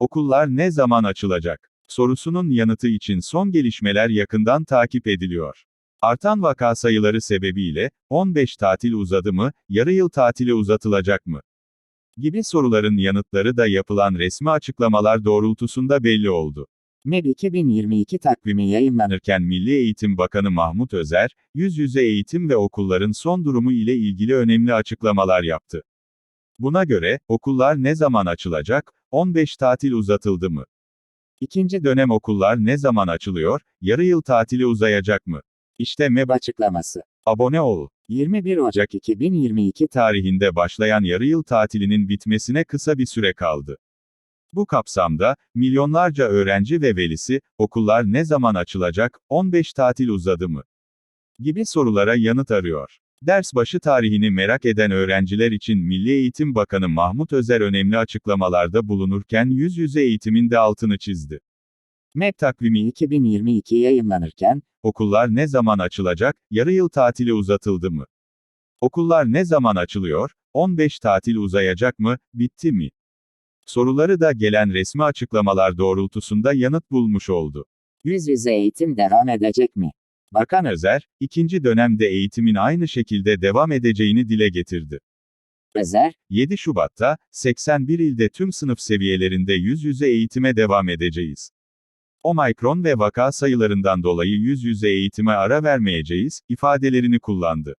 Okullar ne zaman açılacak? Sorusunun yanıtı için son gelişmeler yakından takip ediliyor. Artan vaka sayıları sebebiyle, 15 tatil uzadı mı, yarı yıl tatili uzatılacak mı? Gibi soruların yanıtları da yapılan resmi açıklamalar doğrultusunda belli oldu. MEB 2022 takvimi yayınlanır. Yayınlanırken Milli Eğitim Bakanı Mahmut Özer, yüz yüze eğitim ve okulların son durumu ile ilgili önemli açıklamalar yaptı. Buna göre, okullar ne zaman açılacak, 15 tatil uzatıldı mı? İkinci dönem okullar ne zaman açılıyor, yarı yıl tatili uzayacak mı? İşte MEB Açıklaması. abone ol. 21 Ocak 2022 tarihinde başlayan yarı yıl tatilinin bitmesine kısa bir süre kaldı. Bu kapsamda, milyonlarca öğrenci ve velisi, okullar ne zaman açılacak, 15 tatil uzadı mı? gibi sorulara yanıt arıyor. Ders başı tarihini merak eden öğrenciler için Milli Eğitim Bakanı Mahmut Özer önemli açıklamalarda bulunurken yüz yüze eğitimin de altını çizdi. MEB takvimi 2022 yayınlanırken, Okullar ne zaman açılacak, yarı yıl tatili uzatıldı mı? Okullar ne zaman açılıyor, 15 tatil uzayacak mı, bitti mi? Soruları da gelen resmi açıklamalar doğrultusunda yanıt bulmuş oldu. yüz yüze eğitim devam edecek mi? Bakan Özer, ikinci dönemde eğitimin aynı şekilde devam edeceğini dile getirdi. Özer, 7 Şubat'ta, 81 ilde tüm sınıf seviyelerinde yüz yüze eğitime devam edeceğiz. Omikron ve vaka sayılarından dolayı yüz yüze eğitime ara vermeyeceğiz, ifadelerini kullandı.